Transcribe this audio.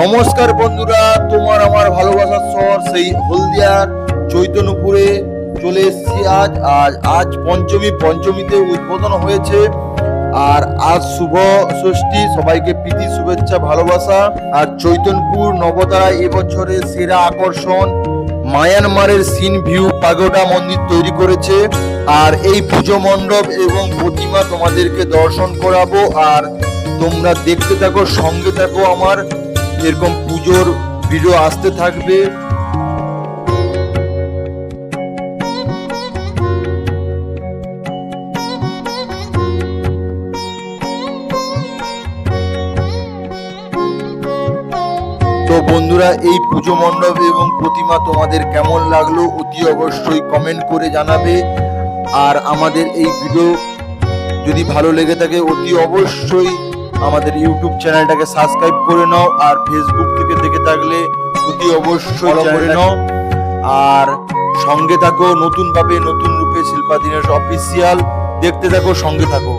নমস্কার বন্ধুরা, তোমার আমার ভালোবাসার শহর সেই হলদিয়ার চৈতন্যপুরে চলে এসেছি আজ। আজ আজ পঞ্চমী, পঞ্চমীতে উদ্বোধন হয়েছে। আর আজ শুভ ষষ্ঠী, সবাইকে প্রীতি, শুভেচ্ছা, ভালোবাসা। আর চৈতন্যপুর নবতারা এবছরের সেরা আকর্ষণ, মায়ানমারের সিন ভিউ পাগোডা মন্দির তৈরি করেছে। আর এই পুজো মণ্ডপ এবং প্রতিমা তোমাদেরকে দর্শন করাবো। আর তোমরা দেখতে থাকো, সঙ্গে থাকো আমার এরকম পুজোর ভিডিও আসতে থাকবে। তো বন্ধুরা, এই পুজো মণ্ডপ এবং প্রতিমা তোমাদের কেমন লাগল অতি অবশ্যই কমেন্ট করে জানাবে। আর আমাদের এই ভিডিও যদি ভালো লেগে থাকে, অতি অবশ্যই আমাদের ইউটিউব চ্যানেলটাকে সাবস্ক্রাইব করে নাও আর ফেসবুক থেকে দেখে থাকলে অতি অবশ্যই করে নাও। আর সঙ্গে থাকো নতুনভাবে নতুন রূপে শিল্পা দিনেশ অফিসিয়াল দেখতে থাকো সঙ্গে থাকো।